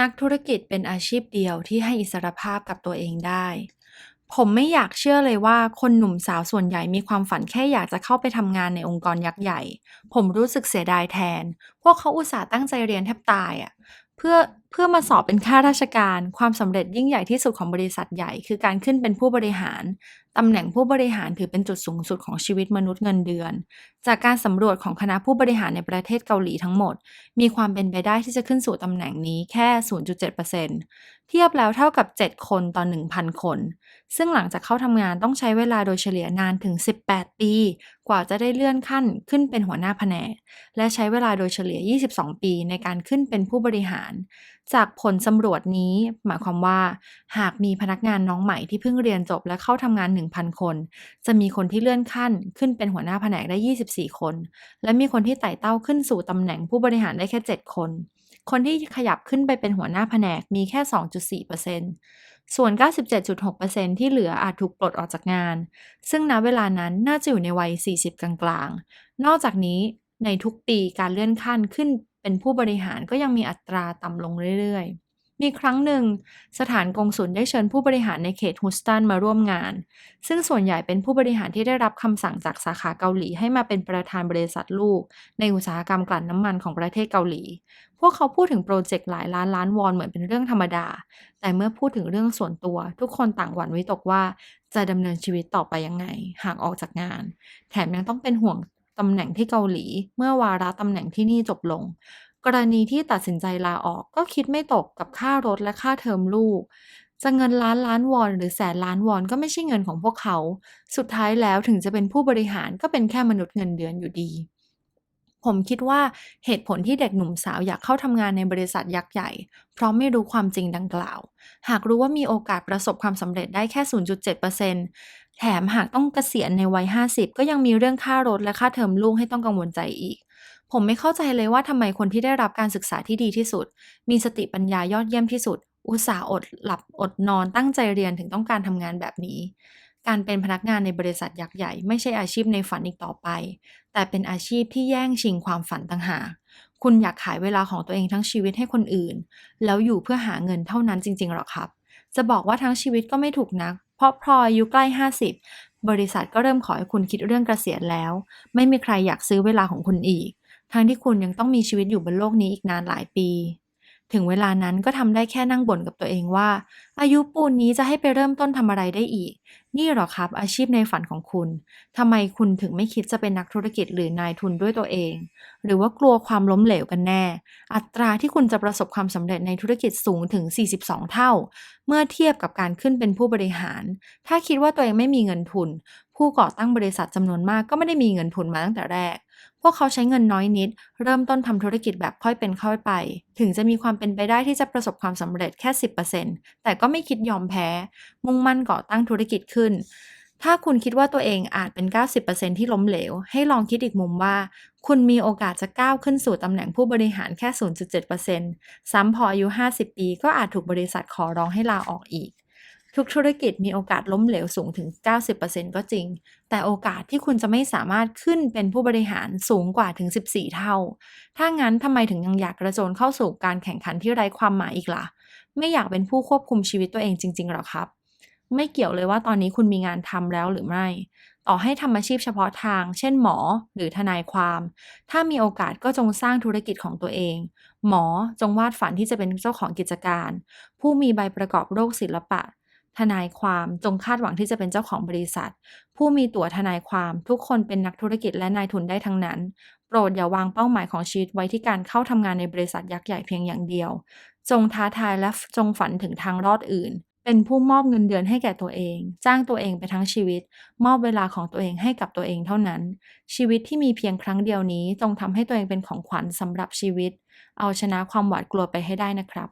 นักธุรกิจเป็นอาชีพเดียวที่ให้อิสรภาพกับตัวเองได้ ผมไม่อยากเชื่อเลยว่าคนหนุ่มสาวส่วนใหญ่มีความฝันแค่อยากจะเข้าไปทำงานในองค์กรยักษ์ใหญ่ ผมรู้สึกเสียดายแทน พวกเขาอุตส่าห์ตั้งใจเรียนแทบตายอะ่ะ เพื่อเพื่อมาสอบเป็นข้าราชการ ความสำเร็จยิ่งใหญ่ที่สุดของบริษัทใหญ่ คือการขึ้นเป็นผู้บริหารตำแหน่งผู้บริหารถือเป็นจุดสูงสุดของชีวิตมนุษย์เงินเดือน จากการสำรวจของคณะผู้บริหารในประเทศเกาหลีทั้งหมด มีความเป็นไปได้ที่จะขึ้นสู่ตำแหน่งนี้แค่ 0.7%เทียบแล้วเท่ากับ 7 คนต่อ 1,000 คน ซึ่งหลังจากเข้าทำงานต้องใช้เวลาโดยเฉลี่ยนานถึง 18 ปี กว่าจะได้เลื่อนขั้นขึ้นเป็นหัวหน้าแผนก และใช้เวลาโดยเฉลี่ย 22 ปีในการขึ้นเป็นผู้บริหารจากผลสำรวจนี้ หมายความว่า หากมีพนักงานน้องใหม่ที่เพิ่งเรียนจบและเข้าทำงาน 1,000 คน จะมีคนที่เลื่อนขั้นขึ้นเป็นหัวหน้าแผนกได้ 24 คน และมีคนที่ไต่เต้าขึ้นสู่ตำแหน่งผู้บริหารได้แค่ 7 คน คนที่ขยับขึ้นไปเป็นหัวหน้าแผนกมีแค่ 2.4%ส่วน 97.6%ที่เหลืออาจถูกปลดออกจากงาน ซึ่งณเวลานั้นน่าจะอยู่ในวัย 40 กลางๆ นอกจากนี้ในทุกปีการเลื่อนขั้นขึ้น เป็นผู้บริหารก็ยังมีอัตราต่ำลงเรื่อยๆ มีครั้งหนึ่ง สถานกงสุลได้เชิญผู้บริหารในเขตฮูสตันมาร่วมงาน ซึ่งส่วนใหญ่เป็นผู้บริหารที่ได้รับคำสั่งจากสาขาเกาหลีให้มาเป็นประธานบริษัทลูก ในอุตสาหกรรมกลั่นน้ำมันของประเทศเกาหลี พวกเขาพูดถึงโปรเจกต์หลายล้านล้านวอนเหมือนเป็นเรื่องธรรมดา แต่เมื่อพูดถึงเรื่องส่วนตัว ทุกคนต่างหวั่นวิตกว่าจะดำเนินชีวิตต่อไปยังไง หากออกจากงาน แถมยังต้องเป็นห่วง ตำแหน่งที่เกาหลี เมื่อวาระตำแหน่งที่นี่จบลง กรณีที่ตัดสินใจลาออกก็คิดไม่ตกกับค่ารถและค่าเทอมลูกจะเงินล้านล้านวอนหรือแสนล้านวอนก็ไม่ใช่เงินของพวกเขา สุดท้ายแล้วถึงจะเป็นผู้บริหารก็เป็นแค่มนุษย์เงินเดือนอยู่ดี ผมคิดว่าเหตุผลที่เด็กหนุ่มสาวอยากเข้าทำงานในบริษัทยักษ์ใหญ่ เพราะไม่รู้ความจริงดังกล่าว หากรู้ว่ามีโอกาสประสบความสำเร็จได้แค่ 0.7% แถมหากต้องเกษียณในวัย 50 ก็ยังมีเรื่องค่ารถและค่าเทอมลูกให้ต้องกังวลใจอีก ผมไม่เข้าใจเลยว่าทำไมคนที่ได้รับการศึกษาที่ดีที่สุด มีสติปัญญายอดเยี่ยมที่สุด อุตส่าห์อดหลับอดนอนตั้งใจเรียนถึงต้องการทำงานแบบนี้ การเป็นพนักงานในบริษัทยักษ์ใหญ่ ไม่ใช่อาชีพในฝันอีกต่อไป แต่เป็นอาชีพที่แย่งชิงความฝันต่างหากคุณอยากขายเวลาของตัวเองทั้งชีวิตให้คนอื่น แล้วอยู่เพื่อหาเงินเท่านั้นจริงๆหรอครับ จะบอกว่าทั้งชีวิตก็ไม่ถูกนัก เพราะพออายุใกล้ 50 บริษัทก็เริ่มขอให้คุณคิดเรื่องเกษียณแล้ว ไม่มีใครอยากซื้อเวลาของคุณอีก ทั้งที่คุณยังต้องมีชีวิตอยู่บนโลกนี้อีกนานหลายปี ถึงเวลานั้นก็ทำได้แค่นั่งบ่นกับตัวเองว่า อายุปูนนี้จะให้ไปเริ่มต้นทำอะไรได้อีก นี่หรอครับ อาชีพในฝันของคุณทำไมคุณถึงไม่คิดจะเป็นนักธุรกิจหรือนายทุนด้วยตัวเอง หรือว่ากลัวความล้มเหลวกันแน่ อัตราที่คุณจะประสบความสำเร็จในธุรกิจสูงถึง 42 เท่า เมื่อเทียบกับการขึ้นเป็นผู้บริหาร ถ้าคิดว่าตัวเองไม่มีเงินทุน ผู้ก่อตั้งบริษัทจำนวนมากก็ไม่ได้มีเงินทุนมาตั้งแต่แรก พวกเขาใช้เงินน้อยนิด เริ่มต้นทำธุรกิจแบบค่อยเป็นค่อยไป ถึงจะมีความเป็นไปได้ที่จะประสบความสำเร็จแค่ 10%แต่ก็ไม่คิดยอมแพ้ มุ่งมั่นก่อตั้งธุรกิจขึ้น ถ้าคุณคิดว่าตัวเองอาจเป็น 90%ที่ล้มเหลว ให้ลองคิดอีกมุมว่า คุณมีโอกาสจะก้าวขึ้นสู่ตำแหน่งผู้บริหารแค่ 0.7%ซ้ำพออายุ 50 ปี ก็อาจถูกบริษัทขอร้องให้ลาออกอีก ทุกธุรกิจมีโอกาสล้มเหลวสูงถึง 90%ก็จริง แต่โอกาสที่คุณจะไม่สามารถขึ้นเป็นผู้บริหารสูงกว่าถึง 14 เท่า ถ้างั้นทำไมถึงยังอยากกระโจนเข้าสู่การแข่งขันที่ไร้ความหมายอีกล่ะ ไม่อยากเป็นผู้ควบคุมชีวิตตัวเองจริงๆหรอครับ ไม่เกี่ยวเลยว่าตอนนี้คุณมีงานทำแล้วหรือไม่ ต่อให้ทำอาชีพเฉพาะทาง เช่นหมอหรือทนายความ ถ้ามีโอกาสก็จงสร้างธุรกิจของตัวเองหมอจงวาดฝันที่จะเป็นเจ้าของกิจการ ผู้มีใบประกอบโรคศิลปะ ทนายความจงคาดหวังที่จะเป็นเจ้าของบริษัท ผู้มีตั๋วทนายความทุกคนเป็นนักธุรกิจและนายทุนได้ทั้งนั้น โปรดอย่าวางเป้าหมายของชีวิตไว้ที่การเข้าทำงานในบริษัทยักษ์ใหญ่เพียงอย่างเดียว จงท้าทายและจงฝันถึงทางรอดอื่น เป็นผู้มอบเงินเดือนให้แก่ตัวเอง จ้างตัวเองไปทั้งชีวิต มอบเวลาของตัวเองให้กับตัวเองเท่านั้น ชีวิตที่มีเพียงครั้งเดียวนี้ จงทำให้ตัวเองเป็นของขวัญสำหรับชีวิต เอาชนะความหวาดกลัวไปให้ได้นะครับ